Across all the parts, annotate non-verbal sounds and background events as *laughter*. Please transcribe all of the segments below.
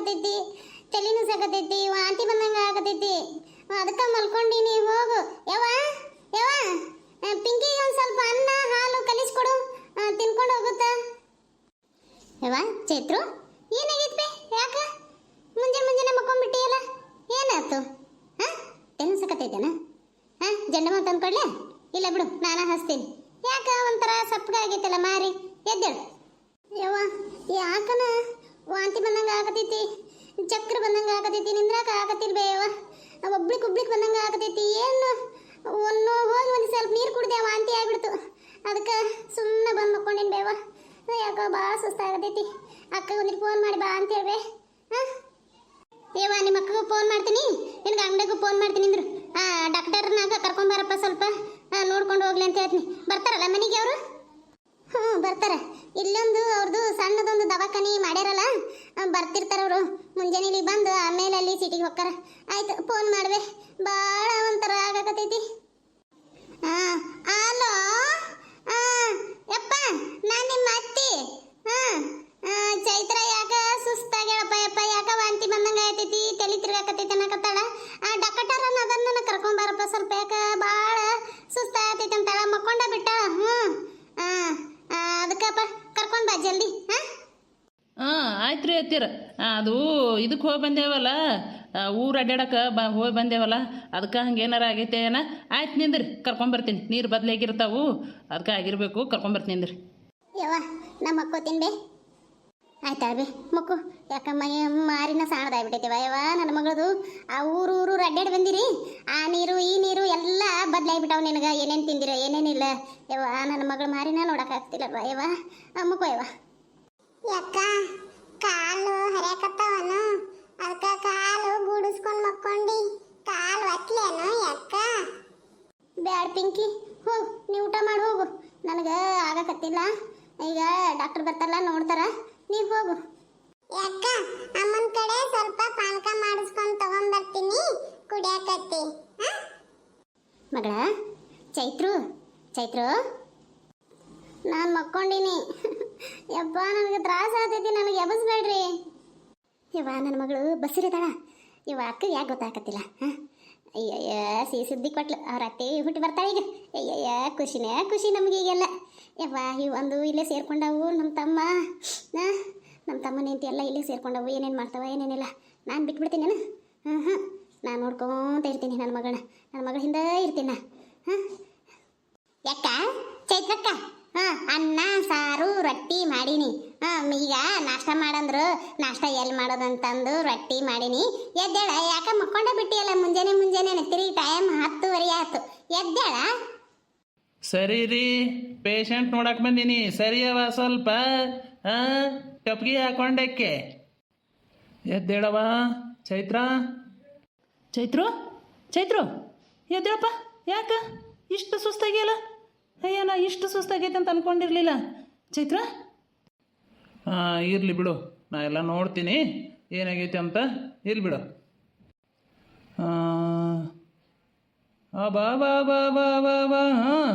ಯಾಕ ತಲೆನೂ ಸಾಕತೈತಿ ವಾಂತಿ ಬಂದಂಗ ಆಗತೈತಿ ಅದಕ್ಕೆ ಮಲ್ಕೊಂಡಿನಿ ಹೋಗು. ಯವ್ವ? ಯವ್ವ? ಪಿಂಕಿ ಒಂದು ಸ್ವಲ್ಪ ಅನ್ನ, ಹಾಲು ಕಲಿಸ್ಕೊಡು. ತಿನ್ಕೊಂಡು ಹೋಗುತ್ತ? ಯವ್ವ, ಚೈತ್ರು ಏನಾಗೈತಿ ಯಾಕ? ಮುಂಜಾನೆ ಮುಂಜಾನೆ ಮಕ್ಕೊಂಡ್ಬಿಟ್ಟಿಯಲ್ಲ? ಏನಾಯ್ತು? ಹಾ ತಲೆ ಸಾಕತೈತೇನ? ಹಾಂ ಜಂಡ ಮಾತು ತಂದ್ಕೊಡ್ಲೆ? ಇಲ್ಲ ಬಿಡು, ನಾನ ಹಚ್ತೀನಿ. ಯಾಕ ಒಂಥರ ಸಪ್ಪಗಾಗೈತಲ್ಲ ಮಾರಿ? ಎದ್ದೇಳು. ಯವ್ವ ಯಾಕನ ವಾಂತಿ ಬಂದಂಗ ಆಗತೈತಿ, ಚಕ್ರ ಬಂದಂಗೆ ಆಗತೈತಿ, ನಿಂದ್ರಾಕ ಆಗತಿರ್ಬೇವ ಒಬ್ಳಿಕ್ ಒಬ್ಳಿಕ್ ಬಂದಂಗೆ ಆಗತೈತಿ, ಏನು? ಒಂದು ಹೋಗಿ ಒಂದು ಸ್ವಲ್ಪ ನೀರು ಕುಡ್ದೆ ವಾಂತಿ ಆಗ್ಬಿಡ್ತು. ಅದಕ್ಕೆ ಸುಮ್ಮನೆ ಬಂದು ಮಕ್ಕೊಂಡೇನು ಬೇವ ಯಾಕೋ ಭಾಳ ಸುಸ್ತಾಗತೈತಿ ಅಕ್ಕ ಒಂದಿಟ್ಟು ಫೋನ್ ಮಾಡಿ ಬಾ ಅಂತ ಹೇಳ್ಬೇ ಹಾಂ? ಏವಾ ನಿಮ್ಮ ಅಕ್ಕಗೂ ಫೋನ್ ಮಾಡ್ತೀನಿ? ನಿನ್ಗೆ ಅಂಗಡಿಗೂ ಫೋನ್ ಮಾಡ್ತೀನಿ ಅಂದ್ರು. ಹಾಂ ಡಾಕ್ಟರ್ನಾಗ ಕರ್ಕೊಂಬಾರಪ್ಪ ಸ್ವಲ್ಪ ಆ, ನೋಡ್ಕೊಂಡು ಹೋಗ್ಲಿ ಅಂತ ಹೇಳ್ತೀನಿ ಬರ್ತಾರಲ್ಲ ಮನೆಗೆ ಅವರು ಹ್ಞೂ ಬರ್ತಾರೆ ಇಲ್ಲೊಂದು ಅವ್ರದ್ದು ಸಣ್ಣದೊಂದು ದವಾಖಾನೆ ಮಾಡ್ಯಾರಲ್ಲ ಆ, ಬರ್ತಿರ್ತಾರ ಅವರು ಮುಂಜಾನೆಲಿ ಬಂದು ಆಮೇಲೆ ಅಲ್ಲಿ ಸಿಟಿಗೆ ಹೋಗ್ತಾರ ಆಯ್ತು ಫೋನ್ ಮಾಡಿದೆ ಭಾಳ ಒಂಥರ ಆಗಕತ್ತೈತಿ. ಹಾಂ ಹಲೋ ಹಾಂ ಯಪ್ಪ, ನಾನು ನಿಮ್ಮ ಅತ್ತಿ. ಹಾಂ ಚೈತ್ರ ಯಾಕ ಸುಸ್ತಾಗ್ಯಾಳಪ್ಪ, ಯಪ್ಪ, ಯಾಕ ವಾಂತಿ ಬಂದಂಗೆ ಆಯ್ತೈತಿ ತಲೆ ತಿರ್ಗಾಕತೈತಿ ಅನ್ನಕತ್ತಾಳ. ಆ ಡಾಕ್ಟರ್ ಅದನ್ನ ಕರ್ಕೊಂಬಾರಪ್ಪ ಸ್ವಲ್ಪ ಯಾಕ? ಭಾಳ ಸುಸ್ತಾಗತೈತಿ ಅಂತಾಳ. ಮಕ್ಕೊಂಡ ಬಿಟ್ಟಾಳ ಹ್ಞೂ. ಹಾಂ ಅದಕ್ಕಪ್ಪ, ಕರ್ಕೊಂಡು ಬಾ ಜಲ್ದಿ, ಹಾಂ? ಹಾಂ ಆಯ್ತು ರೀ ಅತ್ತೀರ ಅದು ಇದಕ್ಕೆ ಹೋಗಿ ಬಂದೇವಲ್ಲ? ಊರು ಅಡ್ಡಾಡಕ್ಕೆ ಬ ಹೋಗಿ ಬಂದೇವಲ್ಲ ಅದಕ್ಕೆ ಹಂಗೆ ಏನಾರ ಆಗೈತೆ ಏನ? ಆಯ್ತು ನಿಂದ್ರಿ ಕರ್ಕೊಂಬರ್ತೀನಿ. ನೀರು ಬದಲಾಗಿರ್ತಾವು ಅದಕ್ಕೆ ಆಗಿರಬೇಕು ಕರ್ಕೊಂಬರ್ತೀನಿ ನಿಂದ್ರಿ. ಯವ್ವ ನಮ್ಮ ಮಕ್ಕೋತೀನಿ ಬೇ. ಆಯ್ತಾ ಬೇ ಮಕ್ಕು. ಯಾಕ ಮೈ ಮಾರಿನ ಸಾಣದಾಗ್ಬಿಟ್ಟೈತಿವ ಯವ್ವ ನನ್ನ ಮಗಳದು ಆ ಊರು ಊರು ಅಡ್ಡಾಡಿ ಬಂದಿರಿ. ಆ ನೀರು ಈ ನೀರು ಎಲ್ಲ ಬದಲಾಗ್ಬಿಟ್ಟವು ನಿನಗೆ. ಏನೇನು ತಿಂದಿರ ಏನೇನಿಲ್ಲ ಯವ್ವ ನನ್ನ ಮಗಳ ಮಾರಿನ ನೋಡಕ್ಕಾಗ್ತಿಲ್ಲಲ್ವ ಯವ್ವ ಮಕ್ಕು ಮಕ್ಕೋ ಯವ್ವ. ಯಾಕ? ಕಾಲು ಹರಿಯಾಕತ್ತಾವನು ಅದಕ್ಕ ಕಾಲು ಗೂಡಿಸ್ಕೊಂಡ್ ಮಕ್ಕೊಂಡಿ ಕಾಲು ಒತ್ಲೇನು ಯಾಕ ಬ್ಯಾಡ್ ಪಿಂಕಿ ಹೋಗು ನೀ ಊಟ ಮಾಡಿ ಹೋಗು. ನನಗೆ ಆಗಕತ್ತಿಲ್ಲ. ಈಗ ಡಾಕ್ಟರ್ ಬರ್ತಾರಲ್ಲ ನೋಡ್ತಾರ. ನೀ ಹೋಗು. ಯಾಕ? ಅಮ್ಮನ ಕಡೆ ಸ್ವಲ್ಪ ಪಾನಕ ಮಾಡಿಸ್ಕೊಂಡು ತಗೊಂಡ್ಬರ್ತೀನಿ ಕುಡಿಯಾಕತ್ತಿ. ಮಗಳ ಚೈತ್ರು ಚೈತ್ರು. ನಾನು ಮಕ್ಕೊಂಡಿನಿ. ಯಪ್ಪ ನನಗೆ ತ್ರಾಸ ಆಗ್ತೈತಿ ನನಗೆ ಎಬಸ್ಬೇಡ್ರಿ ಇವ ನನ್ನ ಮಗಳು ಬಸ್ಸಿರಿದಾಳ ಇವ ಅಕ್ಕ ಯಾಕೆ ಗೊತ್ತಾಗತ್ತಿಲ್ಲ ಹಾಂ? ಅಯ್ಯಯ್ಯ ಸಿಹಿ ಸುದ್ದಿ ಕೊಟ್ಲು. ಅವ್ರ ಅತ್ತೆ ಹುಟ್ಟಿ ಬರ್ತಾಳೆ ಈಗ. ಅಯ್ಯಯ್ಯ, ಖುಷಿನೇ, ಖುಷಿ ನಮಗೆ ಈಗೆಲ್ಲ. ಯವ್ವ, ಇವು ಒಂದು ಇಲ್ಲೇ ಸೇರ್ಕೊಂಡವು ನಮ್ಮ ತಮ್ಮ. ನಾ ನಮ್ಮ ತಮ್ಮನ ಎಲ್ಲ ಇಲ್ಲೇ ಸೇರ್ಕೊಂಡವು. ಏನೇನು ಮಾಡ್ತಾವ, ಏನೇನಿಲ್ಲ. ನಾನು ಬಿಟ್ಬಿಡ್ತೀನಿ ನಾನು ಹಾಂ ಹಾಂ ನಾನು ನೋಡ್ಕೊಂತ ಇರ್ತೀನಿ ನನ್ನ ಮಗಳನ್ನ. ನನ್ನ ಮಗಳ ಹಿಂದೆ ಇರ್ತೀನಿ. ಹಾಂ. ಯಾಕ? ಚೈತ್ರಕ್ಕ? ಹಾಂ, ಅನ್ನ, ಸಾರು, ರೊಟ್ಟಿ ಮಾಡೀನಿ. ಈಗ ನಾಷ್ಟ ಮಾಡಂದ್ರು. ನಾಷ್ಟ ಎಲ್ಲಿ ಮಾಡೋದಂತಂದು ರೊಟ್ಟಿ ಮಾಡೀನಿ. ಎದ್ದೇಳ ಯಾಕ ಮಕ್ಕೊಂಡೆ ಬಿಟ್ಟಿಯಲ್ಲ ಮುಂಜಾನೆ ಮುಂಜಾನೆ ತಿರುಗಿ ಟೈಮ್ ಹತ್ತುವರೆ ಆಯ್ತು. ಎದ್ದೇಳ? ಸರಿ ರೀ ಪೇಷಂಟ್ ನೋಡಕ್ ಬಂದೀನಿ. ಸರಿಯವ ಸ್ವಲ್ಪ ಹಾಂ ಟಪ್ಗಿ ಹಾಕೊಂಡಕ್ಕೆ. ಎದ್ದೇಳವ ಚೈತ್ರ? ಚೈತ್ರು ಚೈತ್ರು ಎದ್ದೇಳಪ್ಪ ಯಾಕ? ಇಷ್ಟು ಸುಸ್ತಾಗಿಯಲ್ಲ? ಅಯ್ಯ ನಾ ಇಷ್ಟು ಸುಸ್ತಾಗೈತೆ ಅಂತ ಅನ್ಕೊಂಡಿರ್ಲಿಲ್ಲ. ಚೈತ್ರ? ಹಾಂ ಇರಲಿ ಬಿಡು. ನಾ ಎಲ್ಲ ನೋಡ್ತೀನಿ. ಏನಾಗೈತೆ ಅಂತ ಇರ್ಲಿ ಬಿಡು. ಬಾ ಬಾ ಬಾ ಬಾ ಬಾ ಬಾ, ಹಾಂ.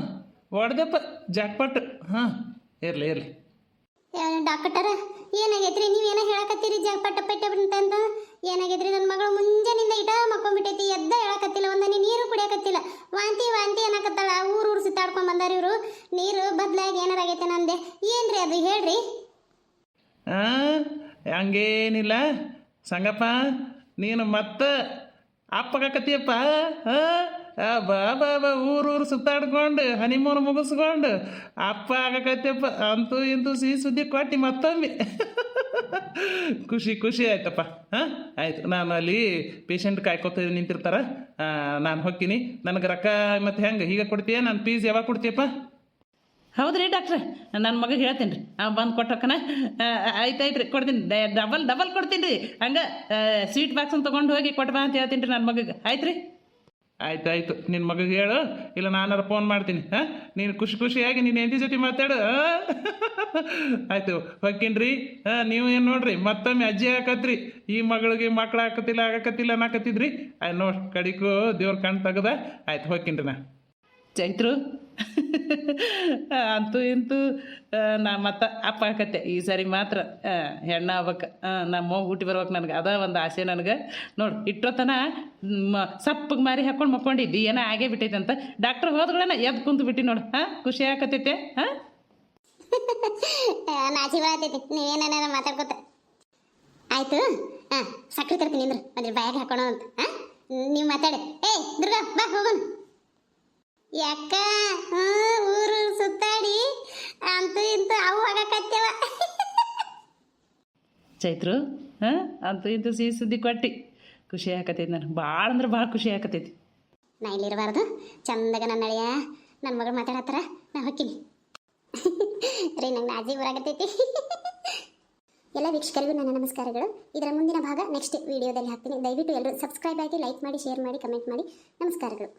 ಹೊಡೆದಪ್ಪ, ಜಾಕ್ಪಟ್. ಹಾಂ, ಇರಲಿ ಇರಲಿ. ಡಾಕ್ಟರ್? ಏನಾಗೈತ್ರಿ? ಏನೋ ಹೇಳಕತ್ತೀರಿ ಜ ಪಟ್ಟ ಪೆಟ್ಟೆ ಅಂತ? ಏನಾಗೈತ್ರಿ? ನನ್ನ ಮಗಳು ಮುಂಜಾನಿಂದ ಇಟ ಮಕ್ಕೊಂಡ್ಬಿಟ್ಟೈತಿ. ಎದ್ದ ಹೇಳಕತ್ತಿಲ್ಲ. ಒಂದನಿ ನೀರು ಕುಡಿಯಕತ್ತಿಲ್ಲ. ವಾಂತಿ ವಾಂತಿ ಏನಾಕತ್ತಾಳ ಊರು ಊರು ಸುತ್ತಾಡ್ಕೊಂಡ್ ಬಂದಾರ ಇವರು. ನೀರು ಬದ್ಲಾಗಿ ಏನಾರಾಗೈತೆ ನಂದೆ? ಏನ್ರಿ ಅದು? ಹೇಳ್ರಿ. ಹಂಗೇನಿಲ್ಲ. ಸಂಗಪ್ಪ, ನೀನು ಮತ್ತೆ ಅಪ್ಪಗಾಕತ್ತೀಯಪ್ಪ ಹಾಂ ಬಾ ಬಾ ಬಾ, ಊರು ಊರು ಸುತ್ತಾಡ್ಕೊಂಡು ಹನಿಮೂನ್ ಮುಗಿಸ್ಕೊಂಡು, ಅಪ್ಪ ಆಗಕತ್ಯಪ್ಪ ಅಂತೂ ಇಂತೂ ಸಿಹಿ ಸುದ್ದಿ ಕೊಟ್ಟು ಮತ್ತೊಮ್ಮೆ. *laughs* ಖುಷಿ ಖುಷಿ ಆಯ್ತಪ್ಪ. ಹಾಂ ಆಯ್ತು, ನಾನು ಅಲ್ಲಿ ಪೇಷಂಟ್ ಕಾಯ್ಕೋತ ನಿಂತಿರ್ತಾರ. ನಾನು ಹೋಗ್ತೀನಿ ನನಗೆ ರೊಕ್ಕ ಮತ್ತೆ ಹೆಂಗೆ? ಹೀಗೆ ಕೊಡ್ತೀಯ? ನಾನು ಪೀಸ್ ಯಾವಾಗ ಕೊಡ್ತೀಯಪ್ಪ? ಹೌದ್ರಿ ಡಾಕ್ಟ್ರೆ? ನನ್ನ ಮಗ ಹೇಳ್ತೀನಿ ರೀ ಬಂದು ಕೊಟ್ಟಕ್ಕನ ಆಯ್ತಾಯ್ತು ರೀ, ಕೊಡ್ತೀನಿ. ಡಬಲ್ ಡಬಲ್ ಕೊಡ್ತೀನಿ ರೀ. ಹಂಗೆ ಸ್ವೀಟ್ ಬಾಕ್ಸನ್ನು ತೊಗೊಂಡು ಹೋಗಿ ಕೊಟ್ಬಾ ಅಂತ ಹೇಳ್ತೀನಿ ರೀ ನನ್ನ ಮಗಗೆ. ಆಯ್ತು ರೀ? ಆಯ್ತು ಆಯ್ತು. ನಿನ್ನ ಮಗಗೆ ಹೇಳು. ಇಲ್ಲ, ನಾನಾರು ಫೋನ್ ಮಾಡ್ತೀನಿ. ಹಾಂ ನೀನು ಖುಷಿ ಖುಷಿಯಾಗಿ ನೀನು ಹೆಂಡತಿ ಜೊತೆ ಮಾತಾಡು. ಆಯಿತು ಹೊಕ್ಕಿನ್ರಿ ಹಾಂ ನೀವು ಏನು ನೋಡ್ರಿ, ಮತ್ತೊಮ್ಮೆ ಅಜ್ಜಿ ಹಾಕತ್ರಿ. ಈ ಮಗಳಿಗೆ ಮಕ್ಳು ಹಾಕತ್ತಿಲ್ಲ, ಆಗಕತ್ತಿಲ್ಲ ಅನ್ನಕತ್ತಿದ್ರಿ. ಆಯ್ತು ನೋಡಿ ಕಡಿಗೂ ದೇವ್ರ ಕಣ್ ತೆಗ್ದ. ಆಯ್ತು ಹೊಕ್ಕಿನ್ರಿ ನಾ. ಚೈತ್ರು. ಅಂತೂ ಇಂತೂ ನಾ ಮತ್ತೆ ಅಪ್ಪ ಆಕತ್ತೆ ಈ ಸರಿ ಮಾತ್ರ ಹೆಣ್ಣ ಆಗ್ಬೇಕು ನಮ್ಮ ಹುಟ್ಟಿ ಬರ್ಬೇಕು ನನಗೆ. ಅದ ಒಂದು ಆಸೆ ನನಗೆ. ನೋಡು ಇಟ್ಟೋತನ ಸಪ್ಪಗೆ ಮಾರಿ ಹಾಕೊಂಡು ಮಕ್ಕೊಂಡಿದ್ದಿ, ಏನೋ ಆಗೇ ಬಿಟ್ಟೈತೆ ಅಂತ. ಡಾಕ್ಟ್ರ್ ಹೋದ್ಗಳನ್ನ ಎದ್ದು ಕುಂತು ಬಿಟ್ಟು ನೋಡು, ಹಾಂ, ಖುಷಿ ಆಕತೈತೆ ಹಾಂ? *laughs* ನಾಚಿ ಬರತೈತಿ ನೀವೇನೇನಾರ ಮಾತಾಡ್ಕೊತ. ಆಯ್ತು, ಹಾಂ ಸಕ್ಕರೆ ತರ್ತೀನಿ ಅಂದ್ರೆ ಬಾಯಾಗ ಹಾಕೋಣ ಅಂತ ನೀವು ಮಾತಾಡಿ. ದುರ್ಗಾ, ಬಾ, ಹೋಗೋಣ. ಯಾಕ? ಊರು ಸುತ್ತಾಡಿ. ಅಂತೂ ಇಂತೂ ಅವು ಆಗಕತ್ತೇವ ಚೈತ್ರು ಹಾಂ ಅಂತೂ ಇಂತೂ ಸಿಹಿ ಸುದ್ದಿ ಕೊಟ್ಟಿ. ಖುಷಿ ಆಕತೈತಿ ನನಗೆ. ಭಾಳ ಅಂದ್ರೆ ಭಾಳ ಖುಷಿ ಆಕತೈತಿ ನಾ ಇಲ್ಲಿರಬಾರ್ದು. ಚಂದಾಗ ನನ್ನ ಅಳಿಯ ನನ್ನ ಮಗಳು ಮಾತಾಡತ್ತಾರ ನಾ ಹೊಕ್ಕಿನಿ. ರೀ ನಂಗೆ ನಾಜಿ ಊರಾಗತೈತಿ ಎಲ್ಲ ವೀಕ್ಷಕರಿಗೂ ನನ್ನ ನಮಸ್ಕಾರಗಳು. ಇದರ ಮುಂದಿನ ಭಾಗ ನೆಕ್ಸ್ಟ್ ವಿಡಿಯೋದಲ್ಲಿ ಹಾಕ್ತೀನಿ. ದಯವಿಟ್ಟು ಎಲ್ಲರೂ ಸಬ್ಸ್ಕ್ರೈಬ್ ಆಗಿ ಲೈಕ್ ಮಾಡಿ ಶೇರ್ ಮಾಡಿ ಕಮೆಂಟ್ ಮಾಡಿ. ನಮಸ್ಕಾರಗಳು.